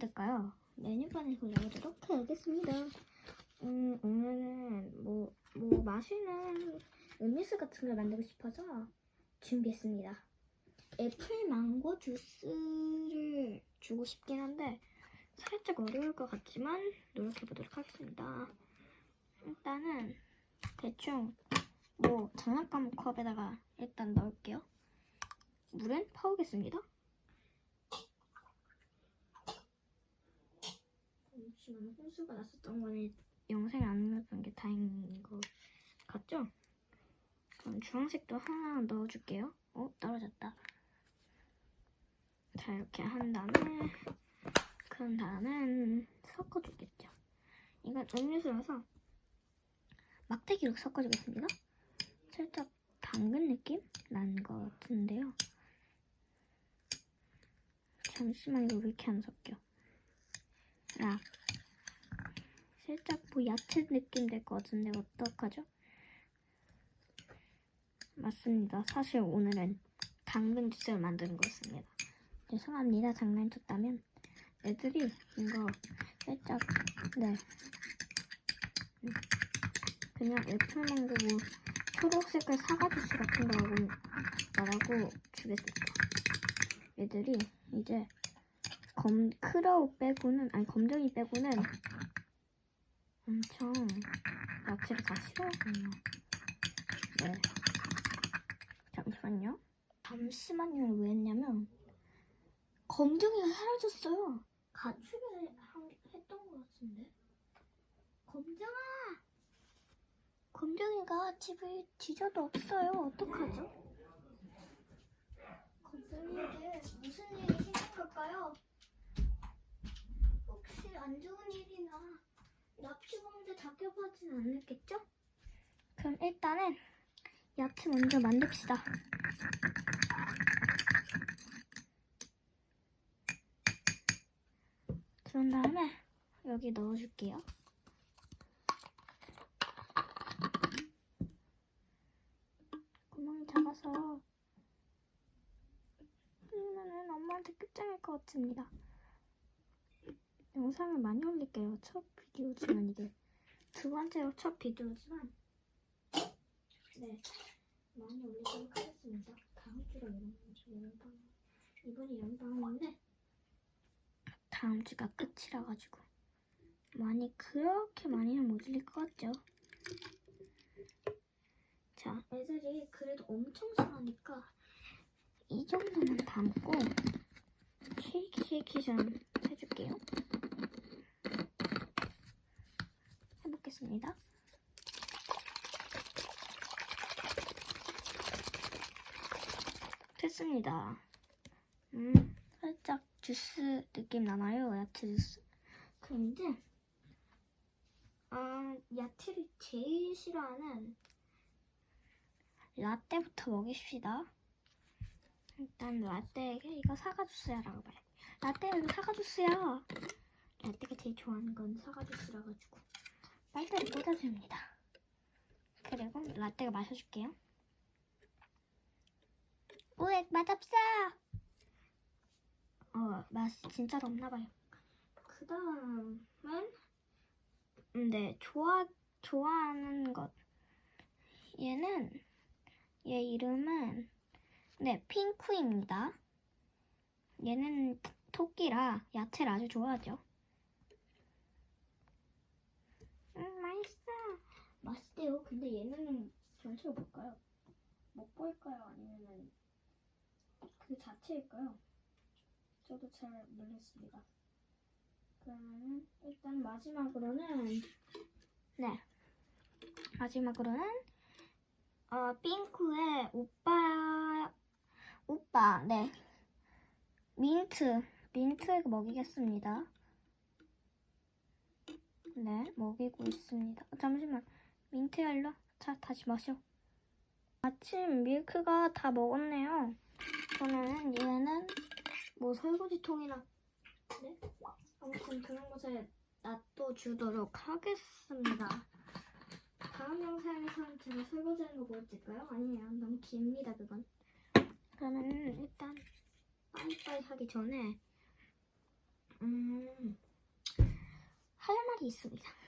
될까요? 메뉴판을 골라보도록 하겠습니다. 음, 오늘은 뭐, 뭐 마시는 음료수 같은 걸 만들고 싶어서 준비했습니다. 애플 망고 주스를 주고 싶긴 한데 살짝 어려울 것 같지만 노력해보도록 하겠습니다. 일단은 대충 뭐 장난감 컵에다가 일단 넣을게요. 물은 퍼오겠습니다. 잠시만 혼수가 났었던 거는 영상에 안 넣었던 게 다행인 것 같죠? 그럼 주황색도 하나 넣어줄게요. 어 떨어졌다. 자 이렇게 한 다음에 그런 다음엔 섞어주겠죠. 이건 음료수라서 막대기로 섞어주겠습니다. 살짝 당근 느낌 것 같은데요. 잠시만 이거 왜 이렇게 안 섞여? 아, 살짝 뭐 야채 느낌 될 것 같은데 어떡하죠? 맞습니다. 사실 오늘은 당근 주스를 만드는 거였습니다. 죄송합니다. 장난쳤다면 애들이 이거 살짝 네 음, 그냥 애플망고 뭐 초록색깔 사과 주스 같은 거라고 말하고 주겠습니다. 애들이 이제 검 크라우 빼고는 아니 검정이 빼고는 엄청 야채를 다 싫어하거든요. 네. 잠시만요. 잠시만요. 왜 했냐면 검정이가 사라졌어요. 가축을 한- 했던 것 같은데. 검정아! 검정이가 집을 뒤져도 없어요. 어떡하죠? 검정이에게 무슨 일이 생긴 걸까요? 혹시 안 좋은 납치범죄 잡혀가진 않았겠죠? 그럼 일단은 야채 먼저 만듭시다. 그런 다음에 여기 넣어줄게요. 구멍이 작아서 그러면은 엄마한테 끝장일 것 같습니다. 영상을 많이 올릴게요. 첫 비디오지만 이게 두 번째로 첫 비디오지만 네 많이 올리도록 하겠습니다. 다음 주가 여름방 이번이 여름방인데 다음 주가 끝이라 가지고 많이 그렇게 많이는 못 올릴 것 같죠. 자 애들이 그래도 엄청 좋아하니까 이 정도만 담고 쉐이키 쉐이키 좀 해줄게요. 해보겠습니다. 됐습니다. 음, 살짝 주스 느낌 나나요? 야채 주스. 이제, 아, 야채를 제일 싫어하는 라떼부터 먹입시다. 일단 라떼에게 이거 사과 주스야라고 말해. 라떼 이거 사과 주스야. 라떼가 제일 좋아하는 건 사과 주스라 가지고 빨대를 꽂아줍니다. 그리고 라떼가 마셔줄게요. 우엑 맛없어. 어 맛이 진짜로 없나봐요. 그 다음은 네 좋아 좋아하는 것 얘는 얘 이름은 네 핑크입니다. 얘는 토끼라 야채를 아주 좋아하죠. 음 맛있어. 맛있대요. 근데 얘는 전체가 뭘까요? 먹볼까요? 아니면은 그 자체일까요? 저도 잘 모르겠습니다. 그러면은 일단 마지막으로는 네 마지막으로는 어 핑크의 오빠 오빠 네 민트 민트 먹이겠습니다. 네 먹이고 있습니다. 어, 잠시만 민트 열려 자 다시 마셔. 아침 밀크가 다 먹었네요. 그러면 얘는 뭐 설거지통이나 네? 아무튼 그런 곳에 놔둬 주도록 하겠습니다. 다음 영상에서는 제가 설거지하는 거 보여드릴까요? 아니에요. 너무 깁니다, 그건. 그러면 일단 빠이빠이 하기 전에 음 있습니다. 구독 많이 해주세요.